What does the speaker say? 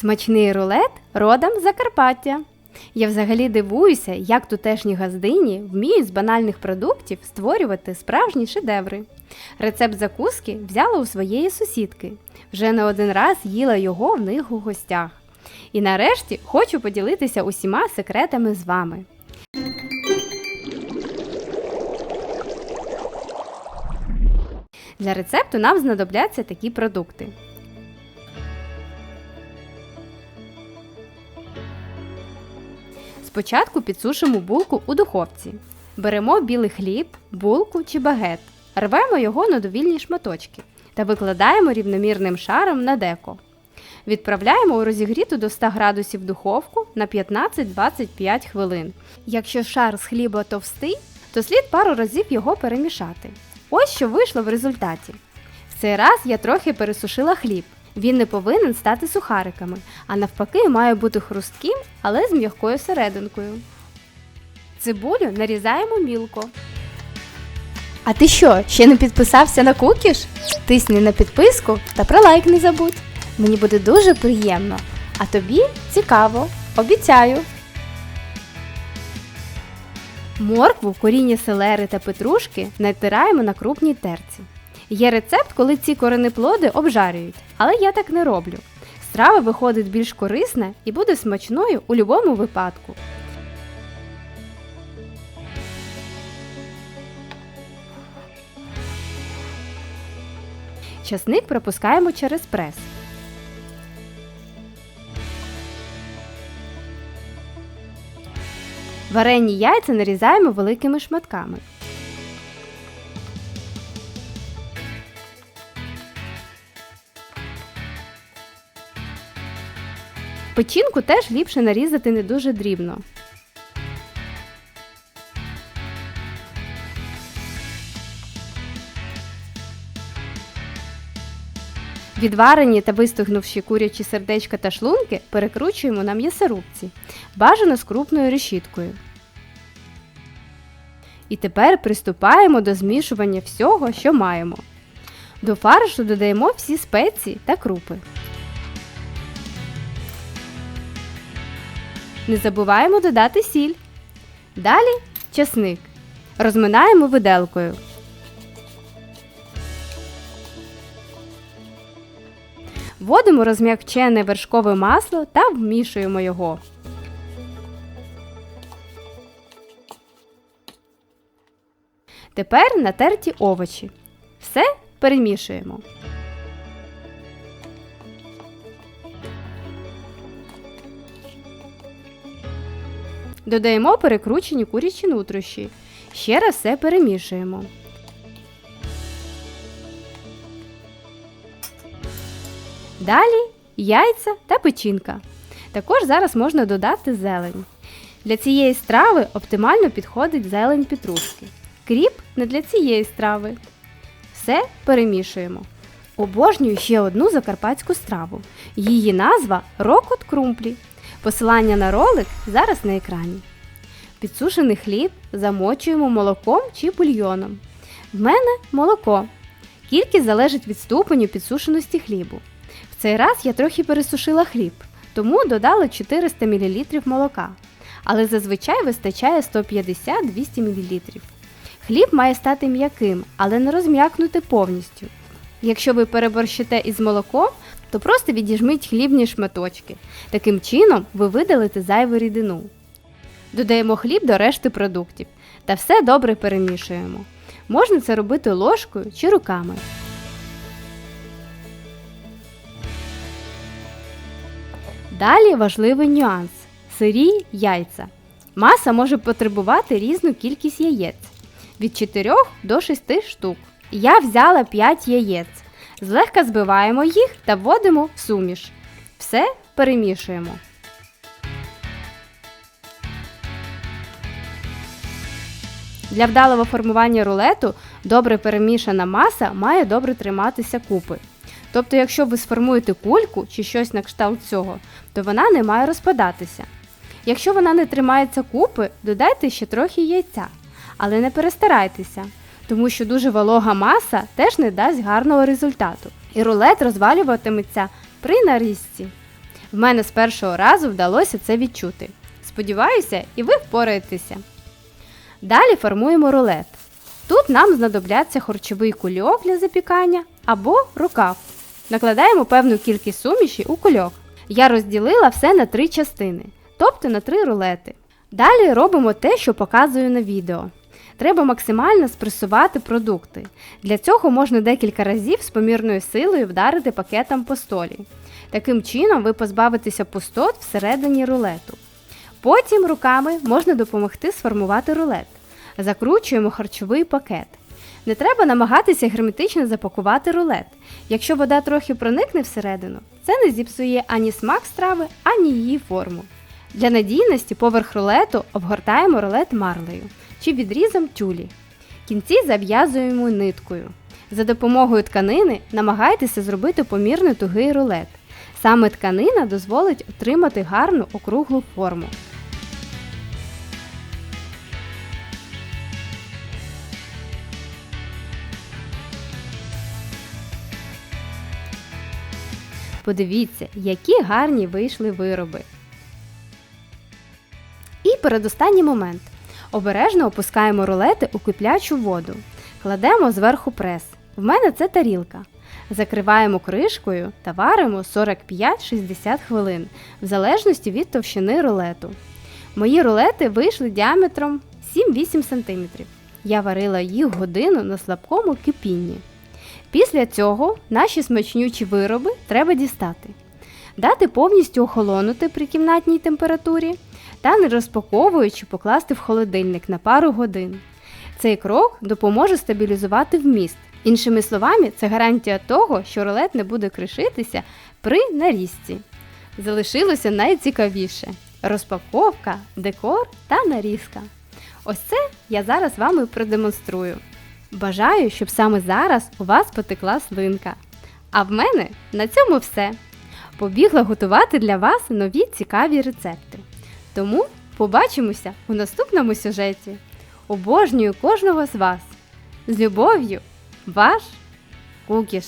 Смачний рулет родом Закарпаття. Я взагалі дивуюся, як тутешні газдині вміють з банальних продуктів створювати справжні шедеври. Рецепт закуски взяла у своєї сусідки. Вже не один раз їла його в них у гостях. І нарешті хочу поділитися усіма секретами з вами. Для рецепту нам знадобляться такі продукти: Спочатку підсушимо булку у духовці. Беремо білий хліб, булку чи багет, рвемо його на довільні шматочки та викладаємо рівномірним шаром на деко. Відправляємо у розігріту до 100 градусів духовку на 15-25 хвилин. Якщо шар з хліба товстий, то слід пару разів його перемішати. Ось що вийшло в результаті. В цей раз я трохи пересушила хліб. Він не повинен стати сухариками, а навпаки, має бути хрустким, але з м'якою серединкою. Цибулю нарізаємо мілко. А ти що, ще не підписався на кукіш? Тисни на підписку та про лайк не забудь. Мені буде дуже приємно. А тобі цікаво, обіцяю. Моркву, коріння селери та петрушки натираємо на крупній терці. Є рецепт, коли ці коренеплоди обжарюють, але я так не роблю. Страва виходить більш корисна і буде смачною у будь-якому випадку. Часник пропускаємо через прес. Варені яйця нарізаємо великими шматками. Печінку теж ліпше нарізати не дуже дрібно. Відварені та вистигнувші курячі сердечка та шлунки перекручуємо на м'ясорубці, бажано з крупною решіткою. І тепер приступаємо до змішування всього, що маємо. До фаршу додаємо всі спеції та крупи. Не забуваємо додати сіль. Далі часник. Розминаємо виделкою. Вводимо розм'якчене вершкове масло та вмішуємо його. Тепер натерті овочі. Все перемішуємо. Додаємо перекручені курячі нутрощі. Ще раз все перемішуємо. Далі яйця та печінка. Також зараз можна додати зелень. Для цієї страви оптимально підходить зелень петрушки. Кріп не для цієї страви. Все перемішуємо. Обожнюю ще одну закарпатську страву. Її назва рокот крумплі. Посилання на ролик зараз на екрані. Підсушений хліб замочуємо молоком чи бульйоном. В мене молоко. Кількість залежить від ступеню підсушеності хлібу. В цей раз я трохи пересушила хліб, тому додала 400 мл молока. Але зазвичай вистачає 150-200 мл. Хліб має стати м'яким, але не розм'якнути повністю. Якщо ви переборщите із молоком, то просто відіжміть хлібні шматочки. Таким чином ви видалите зайву рідину. Додаємо хліб до решти продуктів та все добре перемішуємо. Можна це робити ложкою чи руками. Далі важливий нюанс сирі яйця. Маса може потребувати різну кількість яєць від 4 до 6 штук. Я взяла 5 яєць. Злегка збиваємо їх та вводимо в суміш. Все перемішуємо. Для вдалого формування рулету добре перемішана маса має добре триматися купи. Тобто, якщо ви сформуєте кульку чи щось на кшталт цього, то вона не має розпадатися. Якщо вона не тримається купи, додайте ще трохи яйця, але не перестарайтеся, тому що дуже волога маса теж не дасть гарного результату. І рулет розвалюватиметься при нарізці. В мене з першого разу вдалося це відчути. Сподіваюся, і ви впораєтеся. Далі формуємо рулет. Тут нам знадобляться харчовий кульок для запікання або рукав. Накладаємо певну кількість суміші у кульок. Я розділила все на три частини, тобто на три рулети. Далі робимо те, що показую на відео. Треба максимально спресувати продукти. Для цього можна декілька разів з помірною силою вдарити пакетом по столі. Таким чином ви позбавитеся пустот всередині рулету. Потім руками можна допомогти сформувати рулет. Закручуємо харчовий пакет. Не треба намагатися герметично запакувати рулет. Якщо вода трохи проникне всередину, це не зіпсує ані смак страви, ані її форму. Для надійності поверх рулету обгортаємо рулет марлею чи відрізом тюлі. Кінці зав'язуємо ниткою. За допомогою тканини намагайтеся зробити помірно тугий рулет. Саме тканина дозволить отримати гарну округлу форму. Подивіться, які гарні вийшли вироби. Передостанній момент. Обережно опускаємо рулети у киплячу воду. Кладемо зверху прес. В мене це тарілка. Закриваємо кришкою та варимо 45-60 хвилин, в залежності від товщини рулету. Мої рулети вийшли діаметром 7-8 см. Я варила їх годину на слабкому кипінні. Після цього наші смачнючі вироби треба дістати. Дати повністю охолонути при кімнатній температурі та не розпаковуючи покласти в холодильник на пару годин. Цей крок допоможе стабілізувати вміст. Іншими словами, це гарантія того, що рулет не буде кришитися при нарізці. Залишилося найцікавіше розпаковка, декор та нарізка. Ось це я зараз вам і продемонструю. Бажаю, щоб саме зараз у вас потекла слинка. А в мене на цьому все. Побігла готувати для вас нові цікаві рецепти. Тому побачимося у наступному сюжеті. Обожнюю кожного з вас. З любов'ю, ваш Кукіш!